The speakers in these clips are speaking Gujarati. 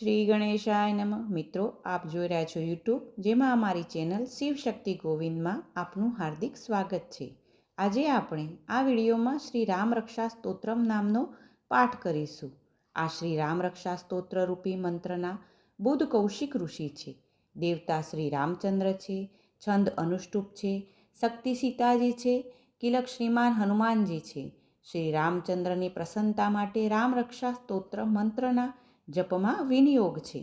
શ્રી ગણેશાય નમ. મિત્રો, આપ જોઈ રહ્યા છો યુટ્યુબ, જેમાં અમારી ચેનલ શિવશક્તિ ગોવિંદમાં આપનું હાર્દિક સ્વાગત છે. આજે આપણે આ વિડીયોમાં શ્રી રામ રક્ષા સ્તોત્રમ નામનો પાઠ કરીશું. આ શ્રી રામ રક્ષા સ્તોત્ર રૂપી મંત્રના બુદ્ધ કૌશિક ઋષિ છે. દેવતા શ્રી રામચંદ્ર છે, છંદ અનુષ્ટુપ છે, શક્તિ સીતાજી છે કિલક શ્રીમાન હનુમાનજી છે. શ્રી રામચંદ્રની પ્રસન્નતા માટે રામ રક્ષા સ્તોત્ર મંત્રના જપમાં વિનિયોગ છે.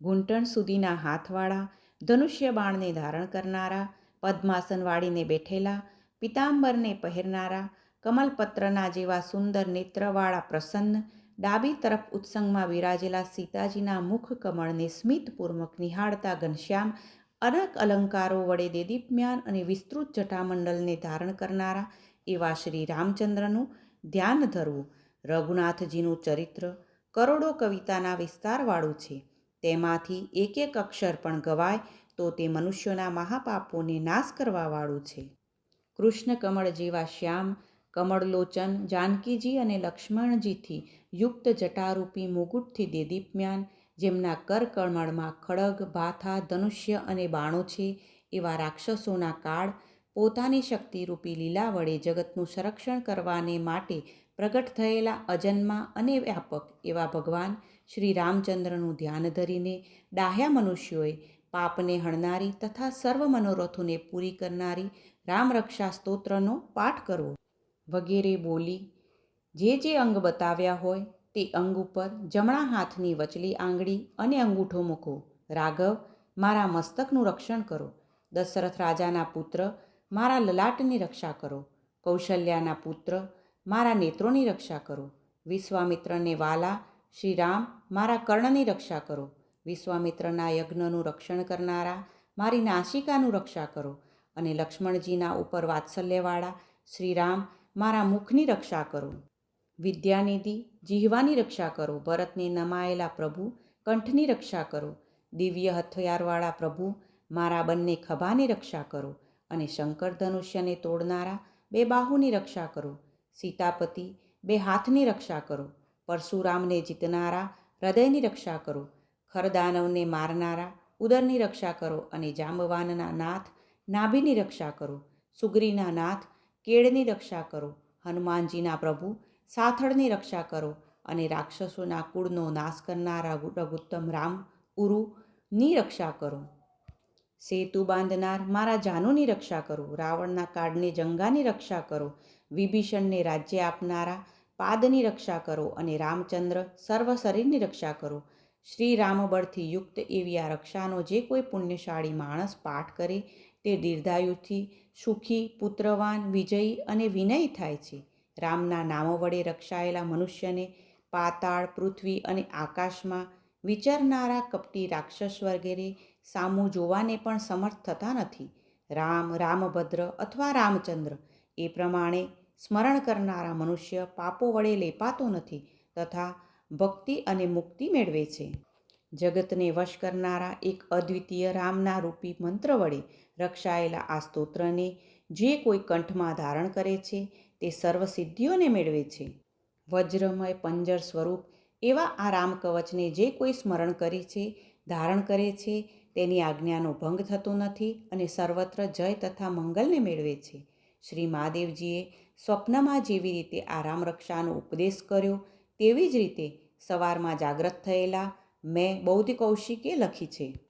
ઘૂંટણ સુધીના હાથવાળા ધનુષ્ય બાણને ધારણ કરનારા પદ્માસન વાળીને બેઠેલા, પિતાંબરને પહેરનારા, કમલપત્રના જેવા સુંદર નેત્રવાળા પ્રસન્ન, ડાબી તરફ ઉત્સંગમાં વિરાજેલા સીતાજીના મુખ કમળને સ્મિતપૂર્વક નિહાળતા ઘનશ્યામ અનેક અલંકારો વડે દેદીપ્યમાન અને વિસ્તૃત જટામંડલને ધારણ કરનારા એવા શ્રી રામચંદ્રનું ધ્યાન ધરવું, રઘુનાથજીનું ચરિત્ર કરોડો કવિતાના વિસ્તારવાળું છે. તેમાંથી એક એક અક્ષર પણ ગવાય તો તે મનુષ્યોના મહાપાપોને નાશ કરવાવાળું છે. કૃષ્ણ કમળ જેવા શ્યામ કમળલોચન જાનકીજી અને લક્ષ્મણજીથી યુક્ત જટારૂપી મુગુટથી દેદીપ્યાન જેમના કરકમળમાં ખડગ, ભાથા, ધનુષ્ય અને બાણો છે, એવા રાક્ષસોના કાળ પોતાની શક્તિરૂપી લીલા વડે જગતનું સંરક્ષણ કરવાને માટે પ્રગટ થયેલા અજન્મા અને વ્યાપક એવા ભગવાન શ્રી રામચંદ્રનું ધ્યાન ધરીને ડાહ્યા મનુષ્યોએ પાપને હણનારી તથા સર્વ મનોરથોને પૂરી કરનારી રામરક્ષા સ્તોત્રનો પાઠ કરવો. વગેરે બોલી, જે જે અંગ બતાવ્યા હોય તે અંગ ઉપર જમણા હાથની વચલી આંગળી અને અંગૂઠો મૂકો. રાઘવ, મારા મસ્તકનું રક્ષણ કરો. દશરથ રાજાના પુત્ર, મારા લલાટની રક્ષા કરો. કૌશલ્યાના પુત્ર મારા નેત્રોની રક્ષા કરો. વિશ્વામિત્રને વાલા શ્રી રામ મારા કર્ણની રક્ષા કરો. વિશ્વામિત્રના યજ્ઞનું રક્ષણ કરનારા, મારી નાસિકાનું રક્ષા કરો. અને લક્ષ્મણજીના ઉપર વાત્સલ્યવાળા શ્રી રામ મારા મુખની રક્ષા કરો. વિદ્યાનિધિ, જીહવાની રક્ષા કરો. ભરતને નમાયેલા પ્રભુ, કંઠની રક્ષા કરો. દિવ્ય હથિયારવાળા પ્રભુ, મારા બંને ખભાની રક્ષા કરો. અને શંકર ધનુષ્યને તોડનારા, બે બાહુની રક્ષા કરો. સીતાપતિ, બે હાથની રક્ષા કરો, પરશુરામને જીતનારા, હૃદયની રક્ષા કરો, ખરદાનવને મારનારા, ઉદરની રક્ષા કરો અને જાંબવાનના નાથ, નાભીની રક્ષા કરો, સુગ્રીના નાથ, કેળની રક્ષા કરો, હનુમાનજીના પ્રભુ, સાથળની રક્ષા કરો અને રાક્ષસોના કુળનો નાશ કરનારા રઘુત્તમ રામ ઉરુની રક્ષા કરો. સેતુ બાંધનાર મારા જાનુની રક્ષા કરો, રાવણના કાળની જંગાની રક્ષા કરો વિભીષણને રાજ્ય આપનારા, પાદની રક્ષા કરો અને રામચંદ્ર સર્વ શરીરની રક્ષા કરો. શ્રી રામબળથી યુક્ત એવી આ રક્ષાનો જે કોઈ પુણ્યશાળી માણસ પાઠ કરે તે દીર્ઘાયુથી સુખી, પુત્રવાન, વિજયી અને વિનય થાય છે. રામના નામો વડે રક્ષાયેલા મનુષ્યને પાતાળ, પૃથ્વી અને આકાશમાં વિચરનારા કપટી રાક્ષસ વગેરે સામું જોવાને પણ સમર્થ થતા નથી. રામ, રામભદ્ર અથવા રામચંદ્ર એ પ્રમાણે સ્મરણ કરનારા મનુષ્ય પાપો વડે લેપાતો નથી તથા ભક્તિ અને મુક્તિ મેળવે છે. જગતને વશ કરનારા એક અદ્વિતીય રામના રૂપી મંત્ર વડે રક્ષાયેલા આ સ્તોત્રને જે કોઈ કંઠમાં ધારણ કરે છે તે સર્વ સિદ્ધિઓને મેળવે છે. વજ્રમય પંજર સ્વરૂપ એવા આ રામ કવચને જે કોઈ સ્મરણ કરે છે, ધારણ કરે છે, તેની આજ્ઞાનો ભંગ થતો નથી અને સર્વત્ર જય તથા મંગલને મેળવે છે. શ્રી મહાદેવજીએ સ્વપ્નમાં જેવી રીતે આરામ રક્ષાનો ઉપદેશ કર્યો, તેવી જ રીતે સવારમાં જાગ્રત થયેલા મેં બૌદ્ધ કૌશિકે લખી છે.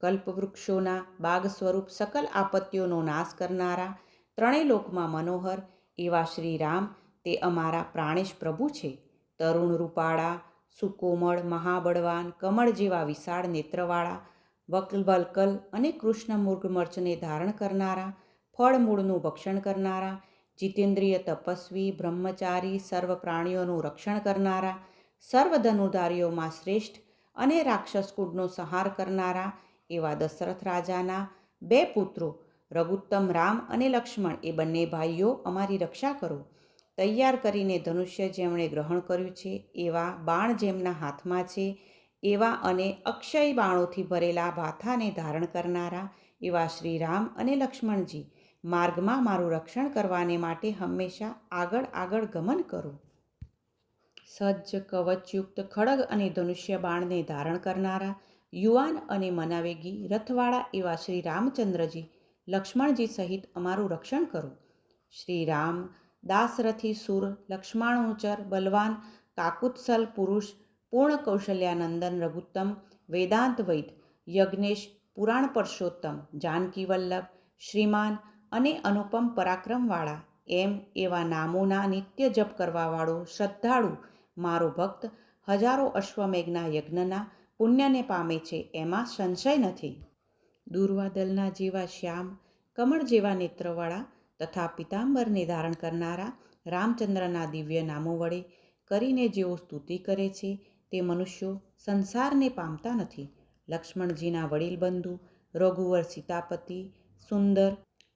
કલ્પવૃક્ષોના બાગ સ્વરૂપ સકલ આપત્તિઓનો નાશ કરનારા ત્રણેય લોકમાં મનોહર, એવા શ્રી રામ તે અમારા પ્રાણેશ પ્રભુ છે. તરુણ રૂપાળા, સુકોમળ મહાબળવાન, કમળ જેવા વિશાળ નેત્રવાળા, વકલવલકલ અને કૃષ્ણ મૃગમર્ચને ધારણ કરનારા ફળ મૂળનું ભક્ષણ કરનારા જીતેન્દ્રિય તપસ્વી, બ્રહ્મચારી, સર્વ પ્રાણીઓનું રક્ષણ કરનારા સર્વ ધનુધારીઓમાં શ્રેષ્ઠ અને રાક્ષસ કુળનો સંહાર કરનારા એવા દશરથ રાજાના બે પુત્રો, રઘુત્તમ રામ અને લક્ષ્મણ, એ બંને ભાઈઓ અમારી રક્ષા કરો. તૈયાર કરીને ધનુષ્ય જેમણે ગ્રહણ કર્યું છે, એવા બાણ જેમના હાથમાં છે, એવા અને અક્ષય બાણોથી ભરેલા ભાથાને ધારણ કરનારા એવા શ્રી રામ અને લક્ષ્મણજી માર્ગમાં મારું રક્ષણ કરવાને માટે હંમેશા આગળ આગળ ગમન કરો. સજ્જ, કવચયુક્ત, ખડગ અને ધનુષ્ય બાણને ધારણ કરનારા, યુવાન અને મનાવેગી રથવાળા એવા શ્રી રામચંદ્રજી, લક્ષ્મણજી સહિત અમારું રક્ષણ કરો. શ્રી રામ દાસરથી સુર, લક્ષ્મણોચર, બલવાન, કાકુત્સલ પુરુષ, પૂર્ણ કૌશલ્યાનંદન રઘુત્તમ, વેદાંત વૈદ, યજ્ઞેશ, પુરાણ પરસોત્તમ જાનકી વલ્લભ, શ્રીમાન અને અનુપમ પરાક્રમવાળા. એમ એવા નામોના નિત્ય જપ કરવાવાળો શ્રદ્ધાળુ મારો ભક્ત હજારો અશ્વમેઘના યજ્ઞના પુણ્યને પામે છે, એમાં સંશય નથી. દુર્વાદલના જેવા શ્યામ, કમળ જેવા નેત્રવાળા તથા પિતાંબરને ધારણ કરનારા રામચંદ્રના દિવ્ય નામો વડે કરીને જેઓ સ્તુતિ કરે છે, તે મનુષ્યો સંસારને પામતા નથી. લક્ષ્મણજીના વડીલ બંધુ રઘુવર સીતાપતિ, સુંદર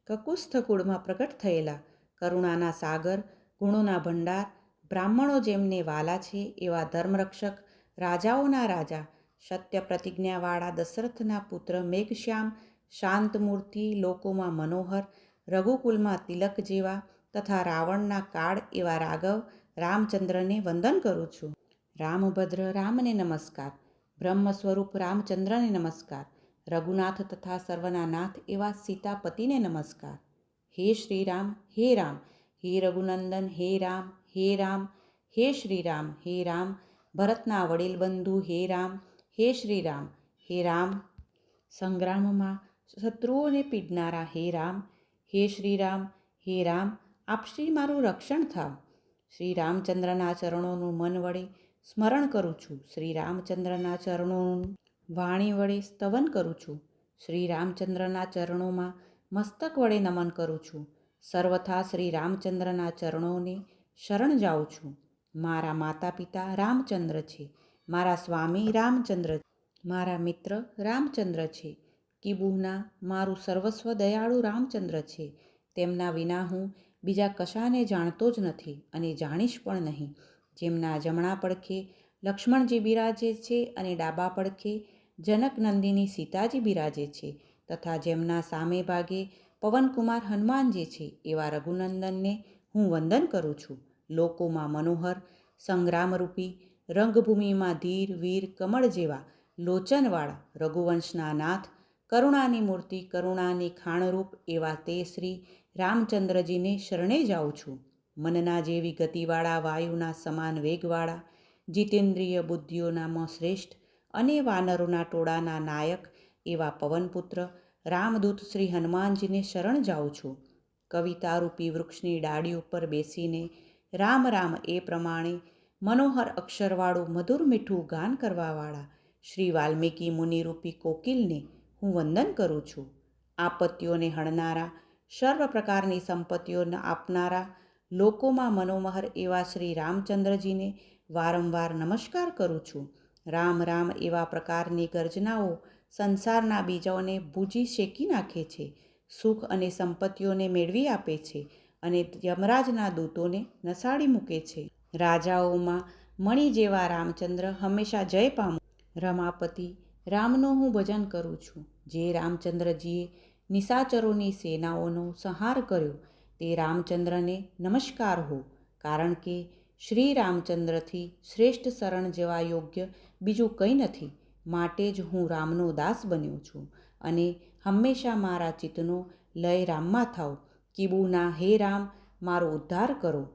કકુસ્થ કુળમાં પ્રગટ થયેલા. કરુણાના સાગર, ગુણોના ભંડાર, બ્રાહ્મણો જેમને વાલા છે એવા ધર્મરક્ષક, રાજાઓના રાજા, સત્ય પ્રતિજ્ઞાવાળા દશરથના પુત્ર મેઘશ્યામ શાંતમૂર્તિ લોકોમાં મનોહર, રઘુકુલમાં તિલક જેવા તથા રાવણના કાળ એવા રાઘવ, રામચંદ્રને વંદન કરું છું. રામભદ્ર, રામને નમસ્કાર. બ્રહ્મ સ્વરૂપ રામચંદ્રને નમસ્કાર. રઘુનાથ તથા સર્વના નાથ એવા સીતાપતિને નમસ્કાર હે શ્રીરામ હે રામ હે રઘુનંદન હે રામ હે રામ હે શ્રીરામ હે રામ ભરતના વડીલ બંધુ હે રામ હે શ્રીરામ હે રામ સંગ્રામમાં શત્રુઓને પીડનારા હે રામ હે શ્રીરામ હે રામ આપ શ્રી મારું રક્ષણ થાવ શ્રી રામચંદ્રના ચરણોનું મન વડે સ્મરણ કરું છું શ્રી રામચંદ્રના ચરણોનું વાણી વડે સ્તવન કરું છું. શ્રી રામચંદ્રના ચરણોમાં મસ્તક વડે નમન કરું છું. સર્વથા શ્રી રામચંદ્રના ચરણોને શરણ જાઉં છું. મારા માતા પિતા રામચંદ્ર છે. મારા સ્વામી રામચંદ્ર મારા મિત્ર રામચંદ્ર છે. કિબુહના મારું સર્વસ્વ દયાળુ રામચંદ્ર છે. તેમના વિના હું બીજા કશાને જાણતો જ નથી અને જાણીશ પણ નહીં. જેમના જમણા પડખે લક્ષ્મણજી બિરાજે છે અને ડાબા પડખે જનક નંદિની સીતાજી બિરાજે છે તથા જેમના સામે ભાગે પવનકુમાર હનુમાનજી છે, એવા રઘુનંદનને હું વંદન કરું છું. લોકોમાં મનોહર, સંગ્રામરૂપી, રંગભૂમિમાં ધીર, વીર, કમળ જેવા લોચનવાળા રઘુવંશના નાથ, કરુણાની મૂર્તિ, કરુણાની ખાણરૂપ એવા તે શ્રી રામચંદ્રજીને શરણે જાઉં છું. મનના જેવી ગતિવાળા, વાયુના સમાન વેગવાળા, જીતેન્દ્રિય બુદ્ધિઓનામાં શ્રેષ્ઠ અને વાનરોના ટોળાના નાયક એવા પવનપુત્ર, રામદૂત શ્રી હનુમાનજીને શરણ જાઉં છું. કવિતારૂપી વૃક્ષની ડાળી ઉપર બેસીને રામ રામ એ પ્રમાણે મનોહર અક્ષરવાળું મધુર મીઠું ગાન કરવાવાળા શ્રી વાલ્મીકી મુનિરૂપી કોકિલને હું વંદન કરું છું. આપત્તિઓને હણનારા, સર્વ પ્રકારની સંપત્તિઓને આપનારા, લોકોમાં મનોમહર એવા શ્રી રામચંદ્રજીને વારંવાર નમસ્કાર કરું છું. રામ રામ એવા પ્રકારની ગર્જનાઓ સંસારના બીજાઓને ભૂજી શેકી નાખે છે, સુખ અને સંપત્તિઓને મેળવી આપે છે અને યમરાજના દૂતોને નસાડી મૂકે છે. રાજાઓમાં મણિ જેવા રામચંદ્ર હંમેશા જય પામો. રમાપતિ, રામનો હું ભજન કરું છું. જે રામચંદ્રજીએ નિશાચરોની સેનાઓનો સંહાર કર્યો, તે રામચંદ્રને નમસ્કાર હો. કારણ કે શ્રી રામચંદ્રથી શ્રેષ્ઠ શરણ જેવા યોગ્ય બીજું કંઈ નથી. માટે જ હું રામનો દાસ બન્યો છું અને હંમેશા મારા ચિત્તનો લય રામમાં થાવ કિબુના, હે રામ, મારો ઉદ્ધાર કરો.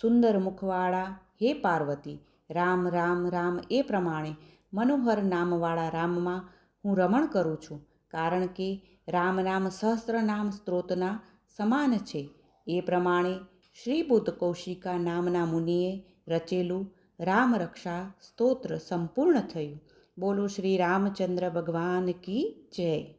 સુંદર મુખવાળા, હે પાર્વતી, રામ રામ રામ એ પ્રમાણે મનોહર નામવાળા રામમાં હું રમણ કરું છું. કારણ કે રામ નામ સહસ્ત્ર નામ સ્ત્રોતના સમાન છે. એ પ્રમાણે શ્રી બુદ્ધ કૌશિકા નામના મુનિએ રચેલું રામ રક્ષા સ્તોત્ર સંપૂર્ણ થયું. બોલો શ્રી રામચંદ્ર ભગવાન કી જય.